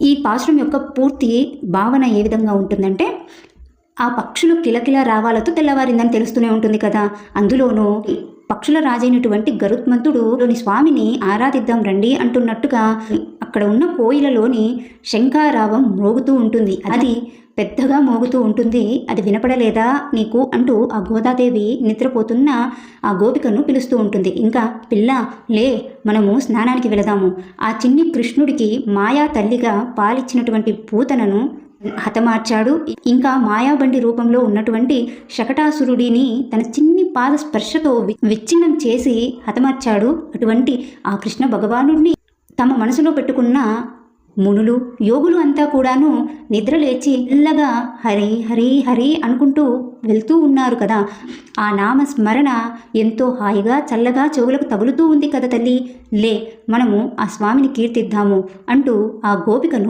ఈ పాశురం యొక్క పూర్తి భావన ఏ విధంగా ఉంటుందంటే ఆ పక్షులు కిలకిల రావాలతో తెల్లవారిందని తెలుస్తూనే ఉంటుంది కదా. అందులోనూ పక్షుల రాజైనటువంటి గరుత్మంతుడు లోని స్వామిని ఆరాధిద్దాం రండి అంటున్నట్టుగా అక్కడ ఉన్న కోయిలలోని శంఖారావం మోగుతూ ఉంటుంది. అది పెద్దగా మోగుతూ ఉంటుంది. అది వినపడలేదా? నీకు అంటూ ఆ గోదాదేవి నిద్రపోతున్న ఆ గోపికను పిలుస్తూ ఉంటుంది. ఇంకా పిల్ల లే మనము స్నానానికి వెళదాము. ఆ చిన్ని కృష్ణుడికి మాయా తల్లిగా పాలిచ్చినటువంటి పూతనను హతమార్చాడు. ఇంకా మాయాబండి రూపంలో ఉన్నటువంటి శకటాసురుడిని తన చిన్ని పాద స్పర్శతో విచ్ఛిన్నం చేసి హతమార్చాడు. అటువంటి ఆ కృష్ణ భగవానుడిని తమ మనసులో పెట్టుకున్న మునులు యోగులు అంతా కూడాను నిద్ర ఇల్లగా హరి హరి హరి అనుకుంటూ వెళ్తూ ఉన్నారు కదా. ఆ నామ స్మరణ ఎంతో హాయిగా చల్లగా చెవులకు తగులుతూ ఉంది కదా తల్లి. లే మనము ఆ స్వామిని కీర్తిద్దాము అంటూ ఆ గోపికను